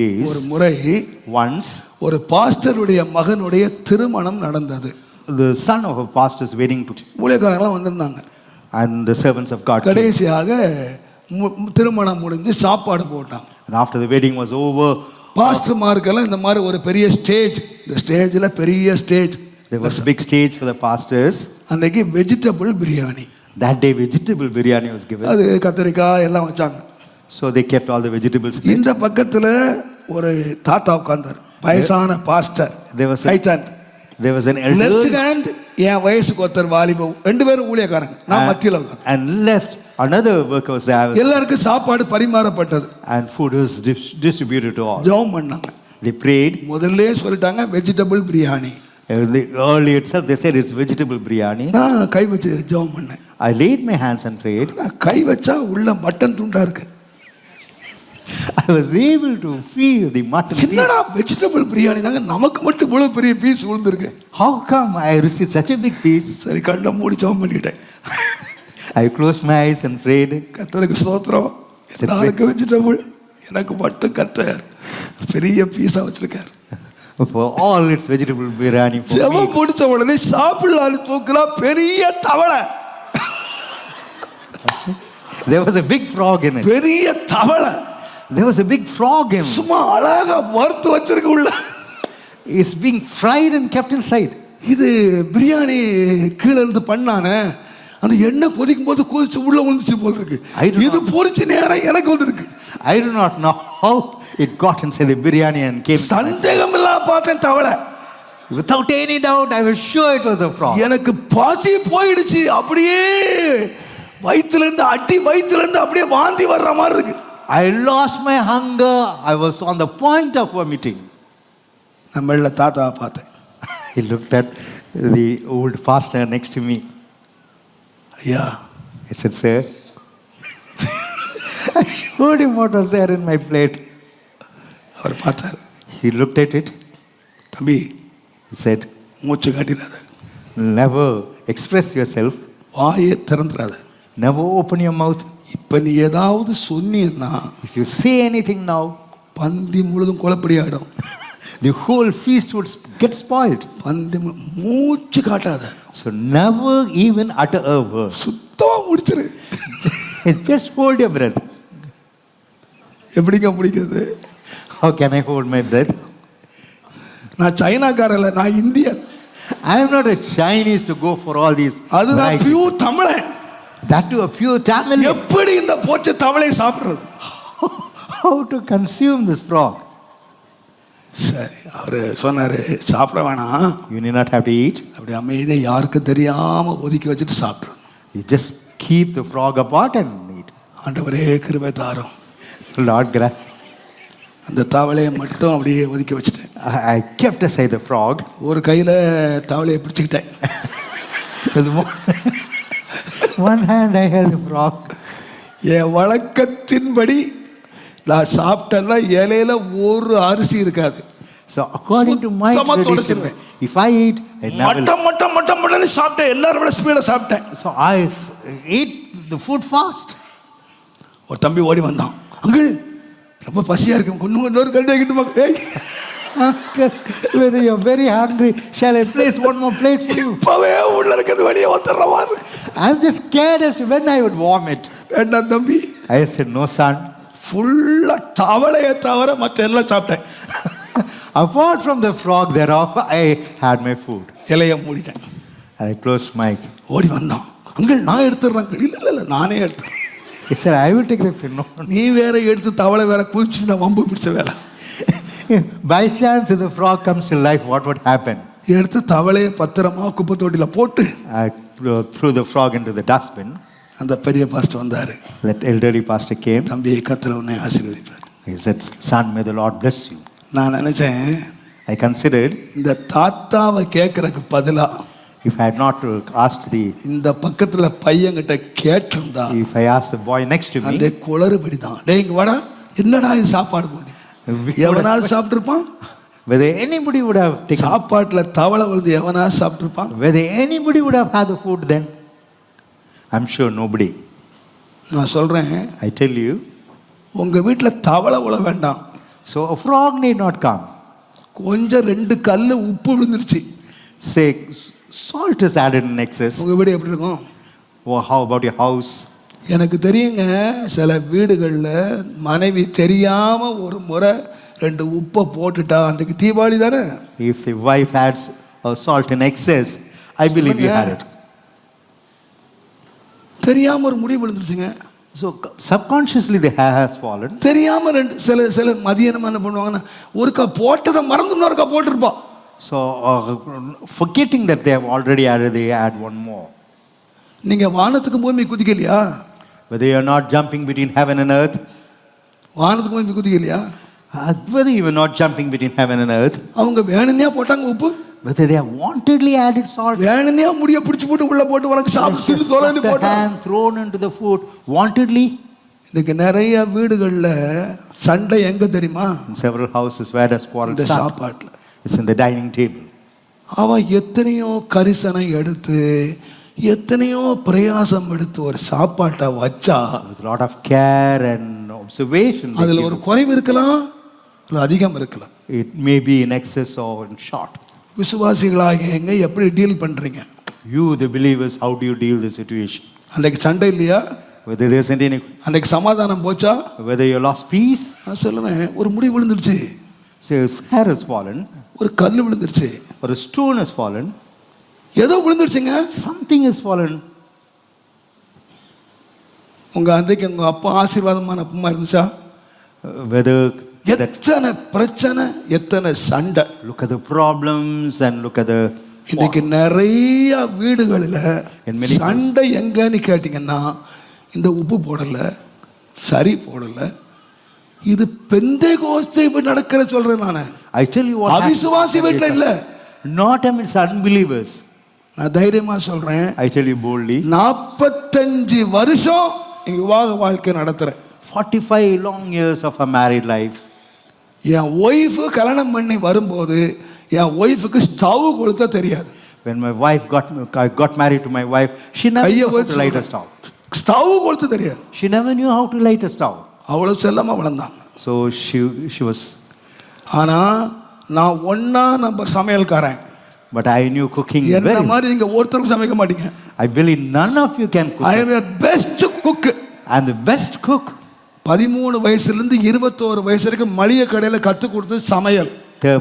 ways. ஒரு முறை Once, ஒரு பாஸ்டருடைய மகனுடைய திருமணம் நடந்தது the son of a pastor's wedding took, ஊழியக்காரங்களாம் வந்திருந்தாங்க and the servants of God. கடைசியாக திருமணம் முடிஞ்சு சாப்பாடு போட்டாங்க And after the wedding was over, பாஸ்டர்மாருக்கெல்லாம் இந்த மாதிரி ஒரு பெரிய ஸ்டேஜ் இந்த ஸ்டேஜில் பெரிய stage there was a big stage for the pastors. அன்னைக்கு vegetable biryani That day, vegetable biryani was given. அது கத்திரிக்காய் எல்லாம் வச்சாங்க So they kept all the vegetables. இந்த பக்கத்தில் ஒரு தாத்தா உட்கார்ந்தார். வயசான பாஸ்டர் என் வயசுக்கு ஒருத்தர் வாலிபம். ரெண்டு பேரும் ஊழியக்காரங்க. நான் மத்தியில் and left another worker was there. எல்லாருக்கும் சாப்பாடு பரிமாறப்பட்டது. And food was dis- distributed to all. ஜெபம் பண்ணாங்க. They prayed. முதல்ல சொல்லிட்டாங்க vegetable biryani early itself, they said it's vegetable biryani. நான் கை வச்சு ஜெபம் பண்ணேன். I laid my hands and prayed. கை வச்சா உள்ள மட்டன் துண்டா இருக்கு. Was able to feel the mutton. piece. என்னடா வெஜிடபிள் பிரியாணி தாங்க நமக்கு மட்டும் இவ்வளவு பெரிய பீஸ் விழுந்திருக்கு How come I received such a big piece? சரி கண்ணை மூடி ஜெபம் பண்ணிட்டேன் I closed my eyes and prayed. கத்தருக்கு ஸ்தோத்திரம் எல்லாருக்கும் வெஜிடபிள் எனக்கு மட்டும் கத்தர் பெரிய பீஸா வச்சிருக்காரு For all its vegetable biryani for ஜெபம் me. முடிச்ச உடனே சாப்பிடலான்னு தூக்குனா பெரிய தவளை There was a big frog in it. பெரிய தவளை There was a big frog in. சும்மா அழகா வறுத்து வச்சிருக்கு உள்ள It's being fried and kept inside. இது பிரியாணி கீழே இருந்து பண்ணானே அந்த எண்ணெய் கொதிக்கும் போது கொதிச்சு உள்ள வந்துச்சு போல் இருக்கு இது பொரிச்சு நேரம் எனக்கு வந்திருக்கு I do not know how it got inside the biryani and came. சந்தேகம் இல்லாம பார்த்தேன் தவளை Without any doubt, I was sure it was a frog. எனக்கு பசி போயிடுச்சு அப்படியே வயித்துல இருந்து அடி வயித்துல இருந்து அப்படியே வாந்தி வர்ற மாதிரி இருக்கு I lost my hunger. I was on the point of vomiting. நான் மெல்ல தாத்தாவை பார்த்தேன் He looked at the old pastor next to me. ஐயா I said, Sir, I showed him what was there in my plate. அவர் பார்த்தாரு He looked at it. தம்பி He said, மூச்சு காட்டிடாத Never express yourself. வாயே திறந்துடாத Never open your mouth. இப்ப நீ ஏதாவது சொன்னீன்னா If you say anything now, பந்தி முழுதும் குழப்படி ஆயிடும் the whole feast would get spoiled. பந்தி மு- மூச்சு காட்டாத So never even utter a word. சுத்தமா முடிச்சிரு Just hold your breath. எப்படிங்க முடிக்கிறது How can I hold my breath? நான் சைனாக்காரன் இல்லை நான் Indian I am not a Chinese to go for all these. அது நான் varieties. பியூர் தமிழன் To a pure Tamil. எப்படி இந்த போச்ச தவளையை சாப்பிடுறது How to consume this frog? சரி அவரு சொன்னாரு சாப்பிட வேணாம் You need not have to eat. அப்படி அமைதியாக யாருக்கும் தெரியாம ஒதுக்கி வச்சுட்டு சாப்பிட்றோம் You just keep the frog apart and eat. ஆண்டவரே கிருபை தாரும் Lord, gra- அந்த தவளையை மட்டும் அப்படியே ஒதுக்கி வச்சுட்டேன் I kept aside the frog. ஒரு கையில தவளையை பிடிச்சிக்கிட்டேன் one, hand, I held frog. என் வழக்கத்தின்படி நான் சாப்பிட்டேன்னா இலையில ஒரு அரிசி இருக்காது So, according to my tradition, if I eat. மட்டம் மட்டம் மட்டம் மட்டம் சாப்பிட்டேன் எல்லாரும் விட ஸ்பீடாக சாப்பிட்டேன் So, I eat the food fast. ஒரு தம்பி ஓடி வந்தான் அங்கிள் ரொம்ப பசியா இருக்கு இன்னும் இன்னொரு கண்டு ஏய் Uncle, whether you're very hungry, shall I place one more plate for you? இப்பவே உள்ள இருக்கிறது வெளியே வந்துடுற மாதிரி I'm just scared as to when I would vomit. வேண்டாம் தம்பி I said, No, son. ஃபுல்லா தவளையை தவிர மற்ற எல்லாம் சாப்பிட்டேன் Apart from the frog thereof, I had my food. இலைய மூடிட்டேன் I closed my. ஓடி வந்தான் அங்கிள் நான் எடுத்துடுறேன் uncle." இல்ல இல்ல இல்ல நானே எடுத்தேன் He said, I will take the food. No. நீ வேற எடுத்து தவளை வேற குதிச்சு நான் வம்பு பிடிச்ச வேலை By chance, if the frog comes to life, what would happen? எடுத்து தவளையை பத்திரமா குப்பை தொட்டியில போட்டு I uh, threw the frog into the dustbin. அந்த பெரிய பாஸ்டர் வந்தாரு That elderly pastor came. தம்பி கத்திர உன்னை ஆசீர்வதிப்பார் He said, Son, may the Lord bless you. நான் நினைச்சேன் I considered இந்த தாத்தாவை கேட்கறதுக்கு பதிலா if I had not asked the, இந்த பக்கத்துல பையன்கிட்ட கேட்டிருந்தா if I asked the boy next to அந்த me, குளறுபடி தான் டேய் இங்க வாடா என்னடா இது சாப்பாடு போட்டு எவனாவது சாப்பிட்டுருப்பான் whether anybody would have taken, சாப்பாட்டுல தவளை வந்து எவனாவது சாப்பிட்டுருப்பான் whether anybody would have had the food then, I'm sure nobody. நான் சொல்றேன் I tell you, உங்க வீட்டுல தவளை உழ வேண்டாம் So a frog need not come. கொஞ்சம் ரெண்டு கல் உப்பு விழுந்துருச்சு Say s- salt is added in excess. உங்க வீடு எப்படி இருக்கும் Well, how about your house? எனக்கு தெரியுங்க சில வீடுகளில் மனைவி தெரியாம ஒரு முறை ரெண்டு உப்பை போட்டுட்டா அன்றைக்கு தீபாவளி தானே the wife adds uh, salt in excess, I believe you had it. தெரியாம ஒரு முடி விழுந்துருச்சுங்க So c- subconsciously the hair has fallen. தெரியாம ரெண்டு சில சில மதியானம் என்ன பண்ணுவாங்கன்னா ஒருக்கா போட்டதை மறந்து இன்னொருக்கா போட்டிருப்பா So uh, forgetting that they have already added, they add one more. நீங்க வானத்துக்கு பூமி குதிக்கலையா Whether you're not jumping between heaven and earth, வானத்துக்கு பூமி குதிக்கலையா uh, whether you were not jumping between heaven and earth, அவங்க வேணும்னே போட்டாங்க உப்பு whether they have wantedly added salt, வேணும்னே முடிய பிடிச்சு போட்டு உள்ள போட்டு உனக்கு சாப்பிட்டு தொலைந்து போட்டாங்க hand thrown into the food, wantedly. இன்னைக்கு நிறைய வீடுகளில் சண்டை எங்க தெரியுமா several houses, where does quarrel இந்த? சாப்பாட்டில் It's in the dining table. அவன் எத்தனையோ கரிசனை எடுத்து எத்தனையோ பிரயாசம் எடுத்து ஒரு சாப்பாட்டை வச்சா With a lot of care and observation. they அதுல. ஒரு குறைவு இருக்கலாம் இல்லை அதிகம் இருக்கலாம் It may be in excess or in short. விசுவாசிகளாகிய எங்க எப்படி டீல் பண்றீங்க You, the believers, how do you deal the situation? அன்றைக்கு சண்டை இல்லையா Whether there isn't any, அன்றைக்கு சமாதானம் போச்சா whether you lost peace, நான் சொல்லுவேன் ஒரு முடி விழுந்துருச்சு his hair has fallen, ஒரு கல் விழுந்துருச்சு a stone has fallen, ஏதோ விழுந்துருச்சுங்க something has fallen. உங்க அன்றைக்கு உங்க அப்பா ஆசீர்வாதமான அப்பமா இருந்துச்சா Uh, whether that எத்தனை பிரச்சனை எத்தனை சண்டை. Look at the problems and look at the இன்னைக்கு நிறைய வீடுகளில் சண்டை எங்கன்னு கேட்டிங்கன்னா இந்த உப்பு போடல சரி போடல. இது பெந்தை கோஸ்தை நடக்கிற சொல்றேன் நான். I tell you what happens. அவிசுவாசி வீட்டில் இல்லை. Not amidst unbelievers. நான் தைரியமா சொல்றேன். I tell you boldly, நாற்பத்தஞ்சு வருஷம் இங்க விவாக வாழ்க்கை நடத்துறேன். 45 long years of a married life. என் ஒய்ஃபு கல்யாணம் பண்ணி வரும்போது என் ஒய்ஃபுக்கு ஸ்டவ் கொளுத்த தெரியாது When my wife got I got married to my wife, she never knew how to light a stove. Stove கொளுத்த தெரியாது She never knew how to light a stove. அவ்வளவு செல்லமா வளர்ந்தாங்க So she she was, ஆனா நான் ஒன்னா நம்ம சமையல்காரன் but I knew cooking என்ன. மாதிரி நீங்க ஒருத்தரும் சமைக்க மாட்டீங்க I believe none of you can cook. I am best cook I'm the best cook. பதிமூணு வயசுல இருந்து இருபத்தோரு வயசு வரைக்கும் மளிகை கடையில கத்து கொடுத்தது சமையல்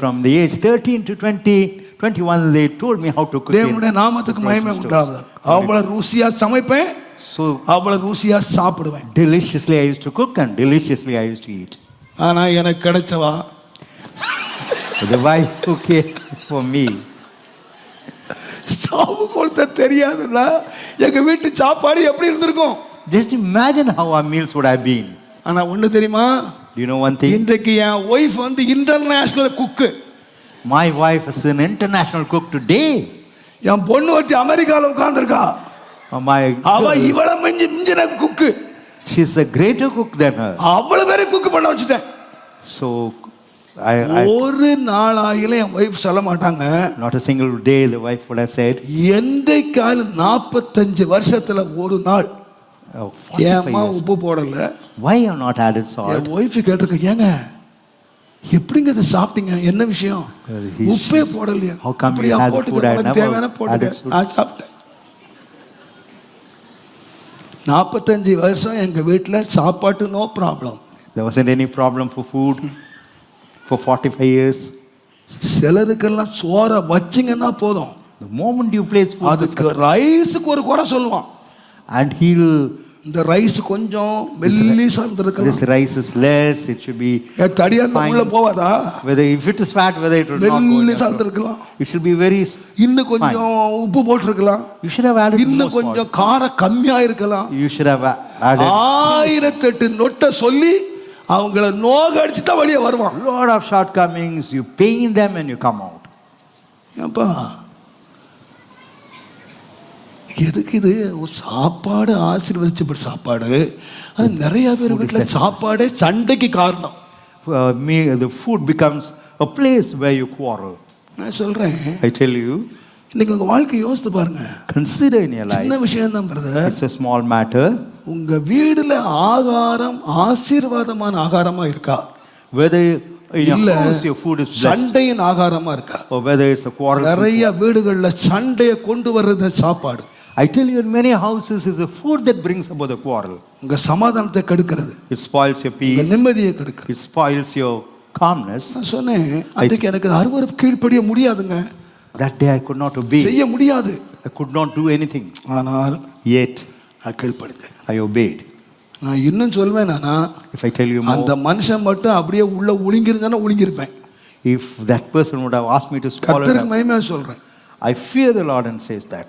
From the age 13 to 20, 21, they told me how to cook. தேவனுடைய நாமத்துக்கு மகிமை உண்டாகுது அவ்வளவு ருசியா சமைப்பேன் So அவ்வளவு ருசியா சாப்பிடுவேன் deliciously I used to cook and deliciously I used to eat. ஆனா எனக்கு கிடைச்சவா the wife who came for me, stove கொளுத்த தெரியாதுன்னா எங்க வீட்டு சாப்பாடு எப்படி இருந்திருக்கும் just imagine how our meals would have been. ஆனா ஒண்ணு தெரியுமா? One thing? இன்றைக்கு என் ஒய்ஃப் வந்து international cook My wife is an international cook today. என் பொண்ணு ஒருத்தி அமெரிக்கால உட்கார்ந்திருக்கா. Uh, My அவ இவள மிஞ்சி மிஞ்சின குக்கு she's a greater cook than her. அவ்வளவு பேரை குக்கு பண்ண வச்சுட்டேன். So ஒரு நாள் ஆகிலும் என் ஒய்ஃப் சொல்ல மாட்டாங்க. Not a single day the wife would have said, என்றைக்காலும் நாற்பத்தஞ்சு வருஷத்துல ஒரு நாள் oh, 45 ஏம்மா years. உப்பு போடல. Why you not added salt? என் ஒய்ஃப் கேட்டிருக்க ஏங்க எப்படிங்க இதை சாப்பிட்டீங்க? என்ன விஷயம்? உப்பே போடலையா. அப்படியா தேவையான food. நான் சாப்பிட்டேன். நாற்பத்தஞ்சு வருஷம் எங்க வீட்டில் சாப்பாட்டு no problem There wasn't any problem for food for 45 years. சிலருக்கெல்லாம் சோறை வச்சிங்கன்னா போதும். The moment you place food, அதுக்கு ரைஸுக்கு ஒரு குறை சொல்லுவான். And he'll இந்த ரைஸ் கொஞ்சம் மெல்லிசா இருந்திருக்கலாம் this rice is less, it should be N தடியா fine. உள்ள போவாதா whether if it is fat, whether it will not go in மெல்லிசா. இருந்திருக்கலாம் It should be very. s- இன்னும் கொஞ்சம் உப்பு போட்டிருக்கலாம் You should have added more இன்னும். கொஞ்சம் காரம் கம்மியா இருக்கலாம் You should have a- added ஆயிரத்தெட்டு நொட்டை சொல்லி அவங்கள நோக அடிச்சு தான் வெளியே வருவான் a lot of shortcomings. You pain them and you come out. ஏப்பா எதுக்கு இது? ஒரு சாப்பாடு ஆசீர்வதிச்சப்பட்ட சாப்பாடு. அது நிறைய பேர் வீட்டில் சாப்பாடே சண்டைக்கு காரணம். Me, the food becomes a place where you quarrel. நான் சொல்றேன். I tell you, இன்னைக்கு உங்க வாழ்க்கை யோசித்து பாருங்க. in your life. சின்ன விஷயம் தான் brother It's a small matter. உங்க வீடுல ஆகாரம் ஆசீர்வாதமான ஆகாரமா இருக்கா? Blessed, சண்டையின் ஆகாரமா இருக்கா. நிறைய வீடுகள்ல சண்டையை கொண்டு வர்றது சாப்பாடு. I tell you, in many houses, is the food that brings about the quarrel. உங்க சமாதானத்தை கெடுக்கிறது It spoils your உங்க peace, நிம்மதியை கெடுக்கிறது it spoils your calmness. நான் சொன்னேன் அன்றைக்கு எனக்கு அறுவரை கீழ்ப்படிய முடியாதுங்க That day I could not obey, செய்ய முடியாது I could not do anything. ஆனால் Yet நான் கீழ்ப்படிந்தேன் I obeyed. நான் இன்னும் சொல்வேன் நானா If I tell you அந்த மனுஷன் மட்டும் அப்படியே உள்ள ஒளிங்கிருந்தானே ஒளிங்கிருப்பேன் if that person would have asked me to swallow it கர்த்தருக்கு up, மகிமையா சொல்றேன் I fear the Lord and says that.